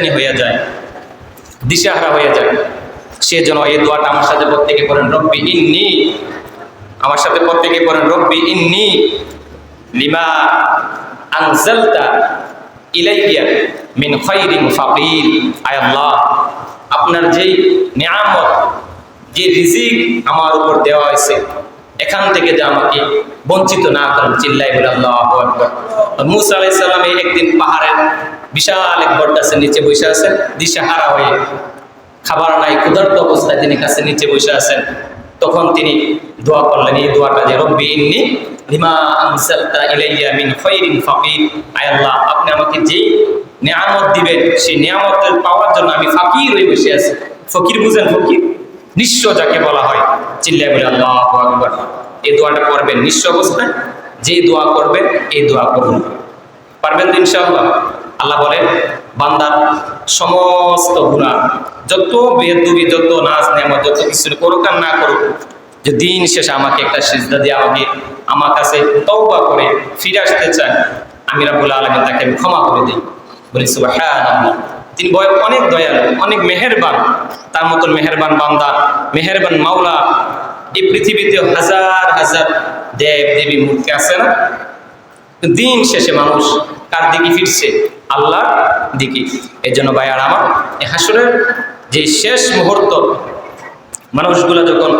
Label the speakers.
Speaker 1: পেরেশানি হয়ে যায়, দিশাহারা হয়ে যায়। সে যেন এই দোয়াটা আমার সাথে প্রত্যেকে করেন, রব্বি ইন্নি আমার সাথে প্রত্যেকে করেন, রব্বি ইন্নি লিমা আনজালতা ইলাইয়া মিন খাইরিন ফাকির। আয় আল্লাহ, আপনার যেই নিয়ামত, যে রিজিক আমার উপর দেওয়া হয়েছে, এখান থেকে যে আমাকে বঞ্চিত না করেন, চিল্লাই বলে আল্লাহ মুসা আলাইহিস সালাম একদিন পাহাড়ের বিশাল এক বটগাছের নিচে বসে আছেন দিশাহারা হয়ে খাবার নাই, ক্ষুধার্ত অবস্থায় তিনি কাছে নিচে বসে আছেন। তখন তিনি দোয়া করলেন, এই দোয়াটা যে রব্বি ইন্নি লিমা আনসালতা ইলাইয়া মিন খাইরিন ফাকির। আয় আল্লাহ, আপনি আমাকে যেই নিয়ামত দিবেন, সেই নিয়ামতের পাওয়ার জন্য আমি ফাকির হয়ে বসে আছি। ফকির বুঝেন ফকির? নিঃস্ব যাকে বলা হয় চিল্লাই বলে, আল্লাহ আকবর। এই দোয়াটা করবেন নিঃস্ব অবস্থায়, যেই দোয়া করবেন, এই দোয়া করুন। পারবেন তো ইনশাআল্লাহ? আল্লাহ বলেন বান্দার সমস্ত গুণা যত বেদুবি, যত নাচ নেমত যত কিছু করুক আর না করুক, যে দিন শেষে আমাকে একটা সিজদা দিয়ে আমাকে, আমার কাছে তওবা করে ফিরে আসতে চান আমি রাবুল আলমী তাকে আমি ক্ষমা করে দিই। বলি, সুবহানাল্লাহ। তিনি বয় অনেক দয়ালু, অনেক মেহেরবান। তার মতন মেহেরবান বান্দা, মেহেরবান মাওলা, এই পৃথিবীতে হাজার হাজার দেব দেবী মূর্তি আছে না? দিন শেষে মানুষ কার দিকে ফিরছে? আল্লাহর দিকে। এর জন্য ভাই আর আমার এ হাসরের যে শেষ মুহূর্ত মানুষগুলো যখন